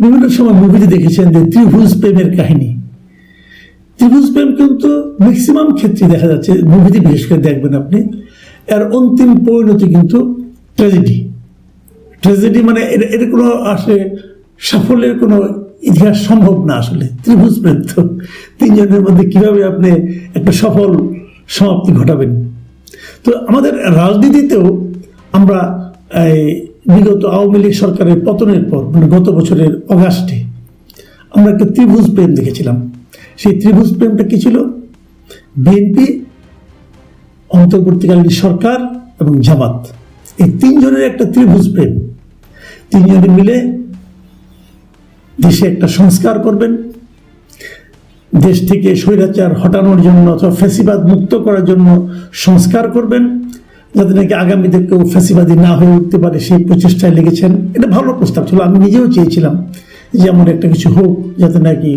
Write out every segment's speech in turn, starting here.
বিভিন্ন সময় মুভিতে দেখেছেন যে ত্রিভুজ প্রেমের কাহিনী। ত্রিভুজ প্রেম কিন্তু ম্যাক্সিমাম ক্ষেত্রে দেখা যাচ্ছে মুভিতে বিশেষ করে দেখবেন আপনি, এর অন্তিম পরিণতি কিন্তু ট্র্যাজেডি ট্র্যাজেডি মানে এর কোনো আসলে সাফল্যের কোনো ইতিহাস সম্ভব না আসলে, ত্রিভুজ প্রেম তো। তিনজনের মধ্যে কীভাবে আপনি একটা সফল সমাপ্তি ঘটাবেন। তো আমাদের রাজনীতিতেও আমরা এই বিগত আওয়ামী লীগ সরকারের পতনের পর মানে গত বছরের অগাস্টে, আমরা একটা ত্রিভুজ প্রেম দেখেছিলাম। সেই ত্রিভুজ প্রেমটা কি ছিল? বিএনপি, অন্তর্বর্তীকালীন সরকার এবং জামাত। এই তিনজনের একটা ত্রিভুজ প্রেম। তিনজনে মিলে দেশে একটা সংস্কার করবেন। দেশ থেকে স্বৈরাচার হটানোর জন্য অথবা ফেসিবাদ মুক্ত করার জন্য সংস্কার করবেন। যাতে নাকি আগামীতে কেউ ফ্যাসিবাদী না হয়ে উঠতে পারে, সেই প্রচেষ্টায় লেগেছেন। এটা ভালো প্রস্তাব ছিল। আমি নিজেও চেয়েছিলাম যে এমন একটা কিছু হোক যাতে নাকি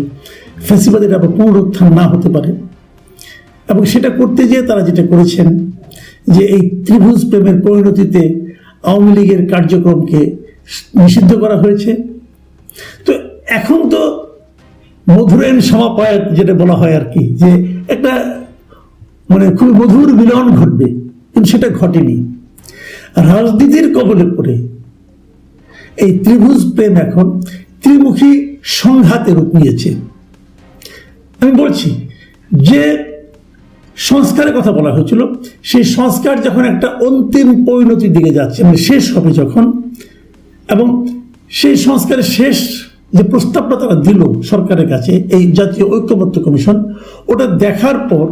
ফ্যাসিবাদের আবার পুনরুত্থান না হতে পারে। এবং সেটা করতে যেয়ে তারা যেটা করেছেন, যে এই ত্রিভুজ প্রেমের পরিণতিতে আওয়ামী লীগের কার্যক্রমকে নিষিদ্ধ করা হয়েছে। তো এখন তো মধুরেন সমাপয়াত যেটা বলা হয় আর কি, যে একটা মানে খুব মধুর মিলন ঘটবে। কিন্তু সেটা ঘটেনি। রাজনীতির কবলে পড়ে। এই ত্রিভুজ প্রেম এখন ত্রিমুখী সংঘাতে রূপ নিয়েছে। আমি বলছি, যে সংস্কারের কথা বলা হয়েছিল, সেই সংস্কার যখন একটা অন্তিম পরিণতির দিকে যাচ্ছে মানে শেষ হবে যখন, এবং সেই সংস্কারের শেষ যে প্রস্তাবটা তারা দিল সরকারের কাছে, এই জাতীয় ঐক্যমত্য কমিশন, ওটা দেখার পর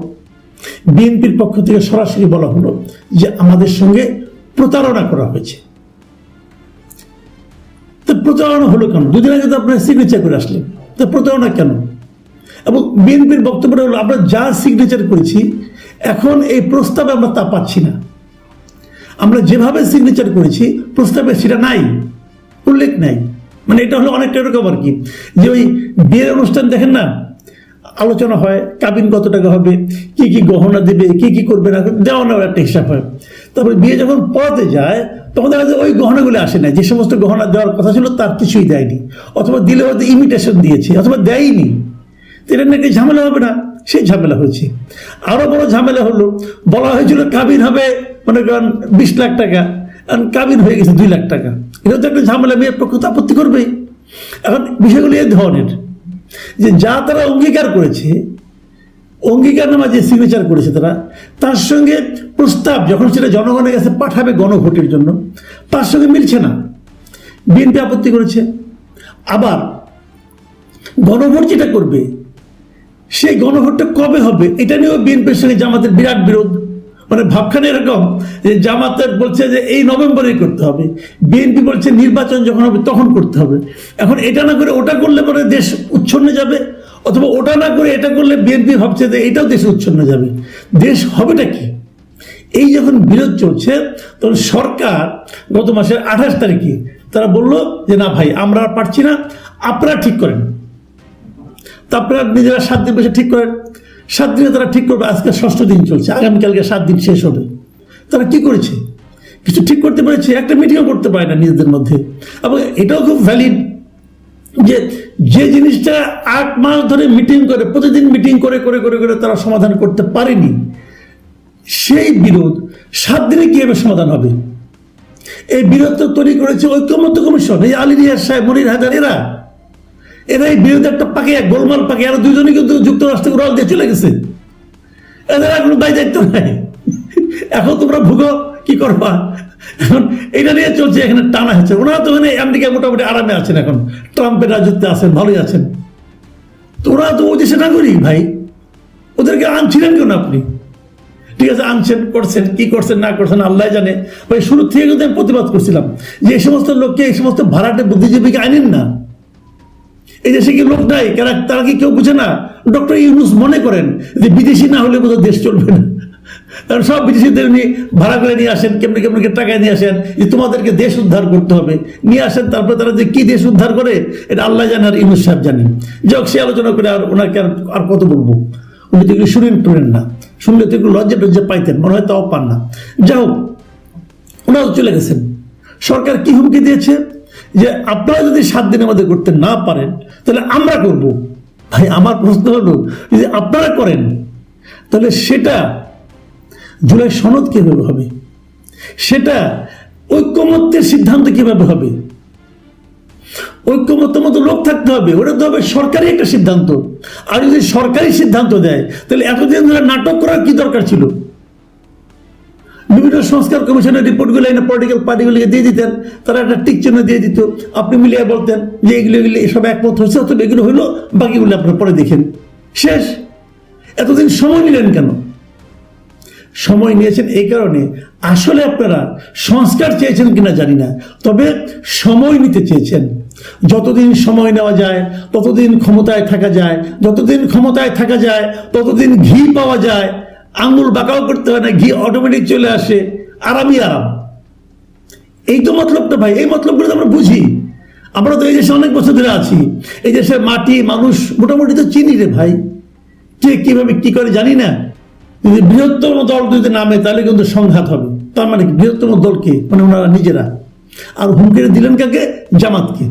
বিএনপির পক্ষ থেকে সরাসরি বলা হলো যে আমাদের সঙ্গে প্রতারণা করা হয়েছে। তো প্রতারণা হলো কেন? দুদিন আগে তো আপনারা সিগনেচার করে আসলেন। তো প্রতারণা কেন? এবং বিএনপির বক্তব্যটা হলো, আমরা যা সিগনেচার করেছি, এখন এই প্রস্তাবে আমরা তা পাচ্ছি না। আমরা যেভাবে সিগনেচার করেছি, প্রস্তাবে সেটা নাই, উল্লেখ নাই। মানে এটা হলো অনেকটা এরকম আর কি। যে ওই বিয়ের অনুষ্ঠান দেখেন না? আলোচনা হয়, কাবিন কত টাকা হবে, কি কি গহনা দেবে, কি কি করবে না দেওয়া নেওয়ার একটা হিসাব হয়। তারপরে বিয়ে যখন পড়াতে যায়, তখন দেখা যায় ওই গহনাগুলো আসে না যে সমস্ত গহনা দেওয়ার কথা ছিল, তার কিছুই দেয়নি। অথবা দিলে হয়তো ইমিটেশন দিয়েছে, অথবা দেয়নি। এটা নাকি ঝামেলা হবে না, সেই ঝামেলা হয়েছে। আরও বড় ঝামেলা হলো, বলা হয়েছিল কাবিন হবে, মনে করেন, বিশ লাখ টাকা। এখন কাবিন হয়ে গেছে দুই লাখ টাকা। এটা তো একটা ঝামেলা, মেয়ের পক্ষ তো আপত্তি করবেই। এখন বিষয়গুলো এই ধরনের। যে যা তারা অঙ্গীকার করেছে অঙ্গীকারনামা যে সিগনেচার করেছে তারা, তার সঙ্গে প্রস্তাব যখন সেটা জনগণের কাছে পাঠাবে গণভোটের জন্য, তার সঙ্গে মিলছে না। বিএনপি আপত্তি করেছে। আবার গণভোট যেটা করবে, সেই গণভোটটা কবে হবে, এটা নিয়েও বিএনপির সঙ্গে জামাতের বিরাট বিরোধ। মানে ভাবখানে এরকম যে জামাতের বলছে যে এই নভেম্বরেই করতে হবে। বিএনপি বলছে নির্বাচন যখন হবে তখন করতে হবে। এখন এটা না করে ওটা করলে পরে দেশ উচ্ছন্নে যাবে, অথবা ওটা না করে এটা করলে বিএনপি ভাবছে যে এটাও দেশে উচ্ছন্ন যাবে। দেশ হবেটা কি? এই যখন বিরোধ চলছে, তখন সরকার গত মাসের আঠাশ তারিখে তারা বলল যে, না ভাই, আমরা আর পারছি না, আপনারা ঠিক করেন। তা আপনারা নিজেরা সাত দিন বসে ঠিক করেন। সাত দিনে তারা ঠিক করবে, আজকে ষষ্ঠ দিন চলছে, আগামীকালকে সাত দিন শেষ হবে। তারা কি করেছে? কিছু ঠিক করতে পেরেছে, একটা মিটিংও করতে পারে না নিজেদের মধ্যে। এবং এটাও খুব ভ্যালিড যে যে জিনিসটা আট মাস ধরে মিটিং করে, প্রতিদিন মিটিং করে করে করে করে তারা সমাধান করতে পারেনি, সেই বিরোধ সাত দিনে কীভাবে সমাধান হবে? এই বিরোধ তৈরি করেছে ঐক্যমত্য কমিশন, এই আলী রিয়াজ সাহেব, মনির হায়দার, এরা এরা এই বিরোধী একটা পাকে গোলমাল পাখি, আর দুজনই কিন্তু যুক্তরাষ্ট্রে উড়াল দিয়ে চলে গেছে। এদের কোনো দায় দায়িত্ব নাই। এখন তোমরা ভুগো, কি করবা? এখন এটা নিয়ে চলছে, এখানে টানা হচ্ছে। ওনারা তো এখানে আমেরিকায় মোটামুটি আরামে আছেন এখন। ট্রাম্পের রাজত্বে আছেন, ভালোই আছেন। তো ওরা তো ওই দেশে নাগরিক ভাই। ওদেরকে আনছিলেন কেন আপনি? ঠিক আছে, আনছেন, করছেন, কি করছেন, না করছেন, আল্লাহ জানে। ভাই, শুরু থেকে কিন্তু আমি প্রতিবাদ করছিলাম যে এই সমস্ত লোককে, এই সমস্ত ভাড়াটে বুদ্ধিজীবীকে আনেন না। এই দেশে কি লোক নাই? কারা তারা কি কেউ বুঝে না? ডক্টর ইউনুস মনে করেন যে বিদেশি না হলে বোধহয় দেশ চলবে না। কারণ সব বিদেশিদের উনি ভাড়া করে নিয়ে আসেন, কেমনি কেমনি টাকায় নিয়ে আসেন, যে তোমাদেরকে দেশ উদ্ধার করতে হবে। নিয়ে আসেন, তারপরে তারা যে কি দেশ উদ্ধার করে, এটা আল্লাহ জানে আর ইউনুস সাহেব জানেন। যাক সে আলোচনা করে আর ওনাকে আর আর কত বলব? উনি তো শুনেন টুনেন না। শুনলে তো এগুলো লজ্জা টজ্জা পাইতেন, মনে হয় তাও পান না। যাই হোক ওনারা চলে গেছেন। সরকার কি হুমকি দিয়েছে? যে আপনারা যদি সাত দিনের মধ্যে করতে না পারেন তাহলে আমরা করব। ভাই, আমার প্রশ্ন হলো, যদি আপনারা করেন, তাহলে সেটা জুলাই সনদ কীভাবে হবে? সেটা ঐক্যমত্যের সিদ্ধান্ত কীভাবে হবে? ঐক্যমত্য মতো লোক থাকতে হবে, ওটা তো হবে সরকারি একটা সিদ্ধান্ত। আর যদি সরকারি সিদ্ধান্ত দেয়, তাহলে এতদিন ধরে নাটক করার কি দরকার ছিল? বিভিন্ন সংস্কার কমিশনের রিপোর্টগুলো এনে পলিটিক্যাল পার্টিগুলিকে দিয়ে দিতেন, তারা একটা টিক চিহ্ন দিয়ে দিত। আপনি মিলিয়ে বলতেন যে এগুলো এগুলো এসব একমত হচ্ছে অথবা এগুলো হলো, বাকিগুলো আপনার পরে দেখেন। শেষ। এতদিন সময় নিলেন কেন? সময় নিয়েছেন এই কারণে। আসলে আপনারা সংস্কার চেয়েছেন কিনা জানি না, তবে সময় নিতে চেয়েছেন। যতদিন সময় নেওয়া যায়, ততদিন ক্ষমতায় থাকা যায়, যতদিন ক্ষমতায় থাকা যায়, ততদিন ঘি পাওয়া যায় আঙুল বাঁকাও করতে হয় না, ঘি অটোমেটিক চলে আসে। আরামই আরাম। এই তো মতলবটা ভাই, এই মতলবগুলো তো আমরা বুঝি। আমরা তো এই দেশে অনেক বছর ধরে আছি। এই দেশের মাটি, মানুষ মোটামুটি তো চিনি রে ভাই। কে কীভাবে কি করে জানি না। যদি বৃহত্তম দল যদি নামে, তাহলে কিন্তু সংঘাত হবে। তার মানে বৃহত্তম দলকে মানে ওনারা নিজেরা। আর হুমকিরে দিলেন কাকে? জামাতকে।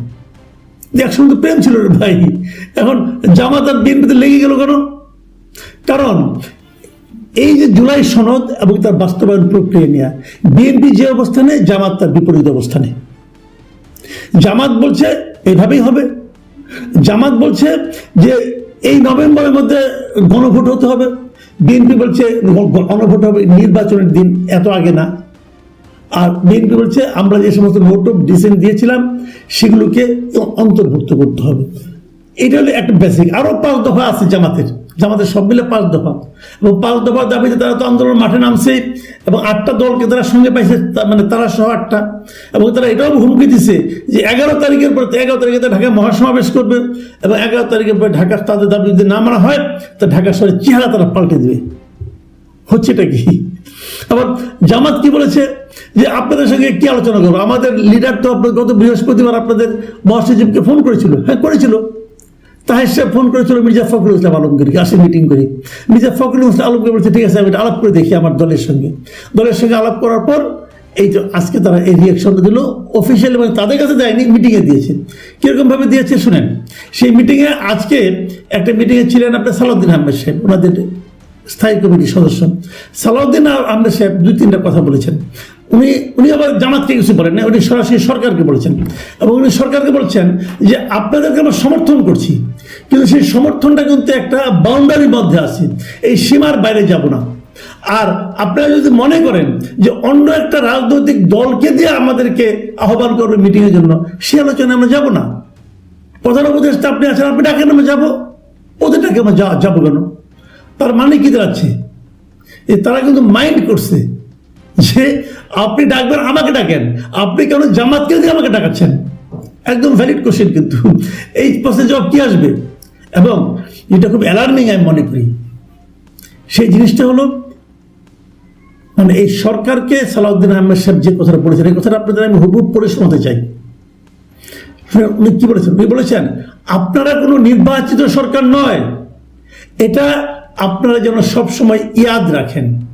একসঙ্গে প্রেম ছিল রে ভাই। এখন জামাত আর বিএনপিতে লেগে গেল কেন? কারণ এই যে জুলাই সনদ এবং তার বাস্তবায়ন প্রক্রিয়া নিয়ে, বিএনপি যে অবস্থানে, জামাত তার বিপরীত অবস্থানে। জামাত বলছে এভাবেই হবে। জামাত বলছে যে এই নভেম্বরের মধ্যে গণভোট হতে হবে। বিএনপি বলছে গণভোট হবে নির্বাচনের দিন, এত আগে না। আর বিএনপি বলছে, আমরা যে সমস্ত নোট ডিসেন্ট দিয়েছিলাম, সেগুলোকে অন্তর্ভুক্ত করতে হবে। এটা হলো একটা বেসিক আরও পাঁচ দফা আছে জামাতের। জামাতের সব মিলে পাঁচ দফা। এবং পাঁচ দফার দাবিতে তারা তো আন্দোলন মাঠে নামছে এবং আটটা দলকে তারা সঙ্গে পাইছে মানে তারা সহ আটটা। এবং তারা এটাও হুমকি দিছে যে এগারো তারিখের পর, এগারো তারিখে তারা ঢাকায় মহাসমাবেশ করবে এবং এগারো তারিখের পর ঢাকা তাদের দাবি যদি না মানা হয়, তা ঢাকা শহরের চেহারা তারা পাল্টে দেবে। হচ্ছেটা কি? আবার জামাত কি বলেছে যে আপনাদের সঙ্গে কি আলোচনা করব? আমাদের লিডার তো আপনার গত বৃহস্পতিবার আপনাদের মহাসচিবকে ফোন করেছিল। হ্যাঁ করেছিল। তাহের সাহেব ফোন করেছিল মির্জা ফখরুল ইসলাম আলমগীরকে, আসে মিটিং করি। মির্জা ফখরুল ইসলাম আলমগীর বলছে, ঠিক আছে, আমি আলাপ করে দেখি আমার দলের সঙ্গে। দলের সঙ্গে আলাপ করার পর এই তো আজকে তারা এই রিয়াকশনটা দিল অফিসিয়ালি মানে তাদের কাছে দেয়নি মিটিংয়ে দিয়েছে। কীরকমভাবে দিয়েছে শুনেন, সেই মিটিংয়ে আজকে একটা মিটিংয়ে ছিলেন আপনার সালাউদ্দিন আহমেদ সাহেব, ওনাদের স্থায়ী কমিটির সদস্য। সালাউদ্দিন আহমেদ সাহেব দুই তিনটা কথা বলেছেন। উনি উনি আবার জামাতকে কিছু বলেন না, উনি সরাসরি সরকারকে বলেছেন। এবং উনি সরকারকে বলছেন যে, আপনাদেরকে আমরা সমর্থন করছি, কিন্তু সেই সমর্থনটা কিন্তু একটা বাউন্ডারির মধ্যে আছে। এই সীমার বাইরে যাব না। আর আপনারা যদি মনে করেন যে, অন্য একটা রাজনৈতিক দলকে দিয়ে আমাদেরকে আহ্বান করবে মিটিংয়ের জন্য, সে আলোচনায় আমরা যাব না। প্রধান উপদেষ্টা আপনি আছেন, আপনি ডাকেন, আমরা যাব। ওদের ডাকে আমরা যাব কেন? তার মানে কি দাঁড়াচ্ছে? তারা কিন্তু মাইন্ড করছে। যে আপনি ডাকবেন, আমাকে ডাকেন। আপনি কেন জামাতকে দিয়ে আমাকে ডাকাচ্ছেন? একদম ভ্যালিড কোশ্চেন কিন্তু। এই প্রশ্নের জবাব কি আসবে? এবং এটা খুব অ্যালার্মিং আমি মনে করি। সেই জিনিসটা হলো মানে এই সরকারকে সালাউদ্দিন আহমেদ সাহেব যে কথাটা বলেছেন, এই কথাটা আপনাদের আমি হুবহুব পড়ে শোনাতে চাই। উনি কি বলেছেন? উনি বলেছেন, আপনারা কোনো নির্বাচিত সরকার নয়। এটা আপনারা যেন সবসময় ইয়াদ রাখেন।